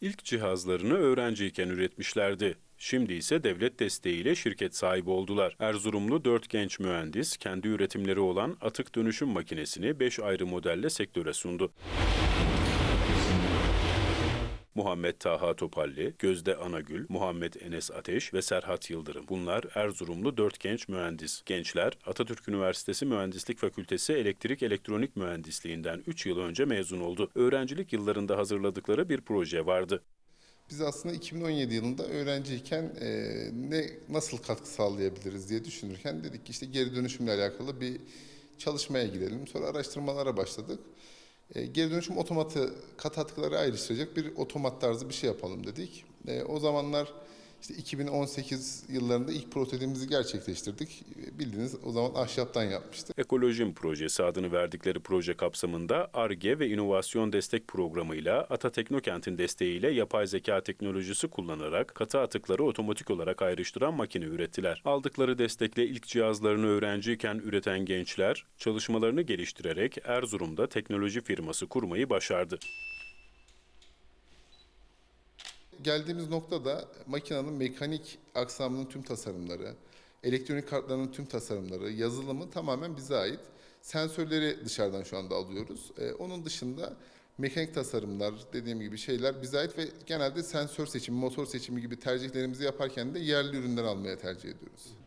İlk cihazlarını öğrenciyken üretmişlerdi. Şimdi ise devlet desteğiyle şirket sahibi oldular. Erzurumlu 4 genç mühendis kendi üretimleri olan atık dönüşüm makinesini 5 ayrı modelle sektöre sundu. Muhammed Taha Topalli, Gözde Anagül, Muhammed Enes Ateş ve Serhat Yıldırım. Bunlar Erzurumlu 4 genç mühendis. Gençler Atatürk Üniversitesi Mühendislik Fakültesi Elektrik Elektronik Mühendisliğinden 3 yıl önce mezun oldu. Öğrencilik yıllarında hazırladıkları bir proje vardı. Biz aslında 2017 yılında öğrenciyken e, ne nasıl katkı sağlayabiliriz diye düşünürken dedik ki işte geri dönüşümle alakalı bir çalışmaya girelim. Sonra araştırmalara başladık. E, geri dönüşüm otomatı kat atıkları ayrıştıracak bir otomat tarzı bir şey yapalım dedik. E, o zamanlar işte 2018 yıllarında ilk prototipimizi gerçekleştirdik. Bildiğiniz o zaman ahşaptan yapmıştık. Ekolojim Projesi adını verdikleri proje kapsamında ARGE ve İnovasyon Destek Programı'yla Ata Teknokent'in desteğiyle yapay zeka teknolojisi kullanarak katı atıkları otomatik olarak ayrıştıran makine ürettiler. Aldıkları destekle ilk cihazlarını öğrenciyken üreten gençler çalışmalarını geliştirerek Erzurum'da teknoloji firması kurmayı başardı. Geldiğimiz noktada makinenin mekanik aksamının tüm tasarımları, elektronik kartlarının tüm tasarımları, yazılımı tamamen bize ait. Sensörleri dışarıdan şu anda alıyoruz. Ee, onun dışında mekanik tasarımlar, dediğim gibi şeyler bize ait ve genelde sensör seçimi, motor seçimi gibi tercihlerimizi yaparken de yerli ürünler almaya tercih ediyoruz.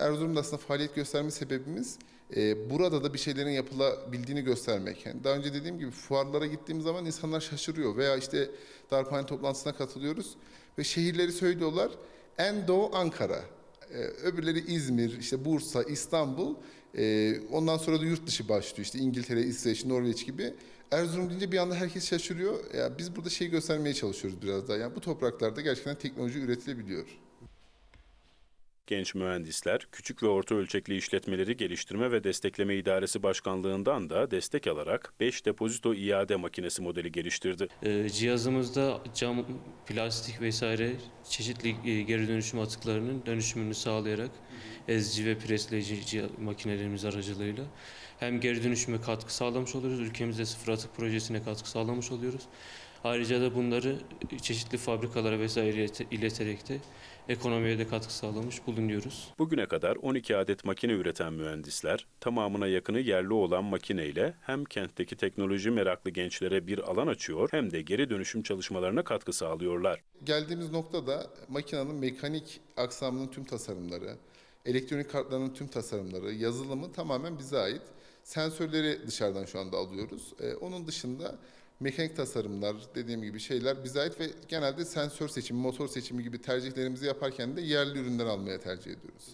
Erzurum'da aslında faaliyet gösterme sebebimiz e, burada da bir şeylerin yapılabildiğini göstermek. Yani daha önce dediğim gibi fuarlara gittiğim zaman insanlar şaşırıyor veya işte darphane toplantısına katılıyoruz ve şehirleri söylüyorlar. En doğu Ankara, e, öbürleri İzmir, işte Bursa, İstanbul, e, ondan sonra da yurt dışı başlıyor işte İngiltere, İsveç, Norveç gibi. Erzurum deyince bir anda herkes şaşırıyor. Ya biz burada şey göstermeye çalışıyoruz biraz daha. Yani bu topraklarda gerçekten teknoloji üretilebiliyor. Genç mühendisler, küçük ve orta ölçekli işletmeleri geliştirme ve destekleme idaresi başkanlığından da destek alarak 5 depozito iade makinesi modeli geliştirdi. Ee, Cihazımızda cam, plastik vesaire çeşitli e, geri dönüşüm atıklarının dönüşümünü sağlayarak ezici ve presleyici makinelerimiz aracılığıyla hem geri dönüşüme katkı sağlamış oluyoruz, ülkemizde sıfır atık projesine katkı sağlamış oluyoruz. Ayrıca da bunları çeşitli fabrikalara vesaire ilete- ileterek de ekonomiye de katkı sağlamış bulunuyoruz. Bugüne kadar 12 adet makine üreten mühendisler, tamamına yakını yerli olan makineyle hem kentteki teknoloji meraklı gençlere bir alan açıyor hem de geri dönüşüm çalışmalarına katkı sağlıyorlar. Geldiğimiz noktada makinenin mekanik aksamının tüm tasarımları, elektronik kartlarının tüm tasarımları, yazılımı tamamen bize ait. Sensörleri dışarıdan şu anda alıyoruz. Ee, onun dışında mekanik tasarımlar, dediğim gibi şeyler bize ait ve genelde sensör seçimi, motor seçimi gibi tercihlerimizi yaparken de yerli ürünler almaya tercih ediyoruz.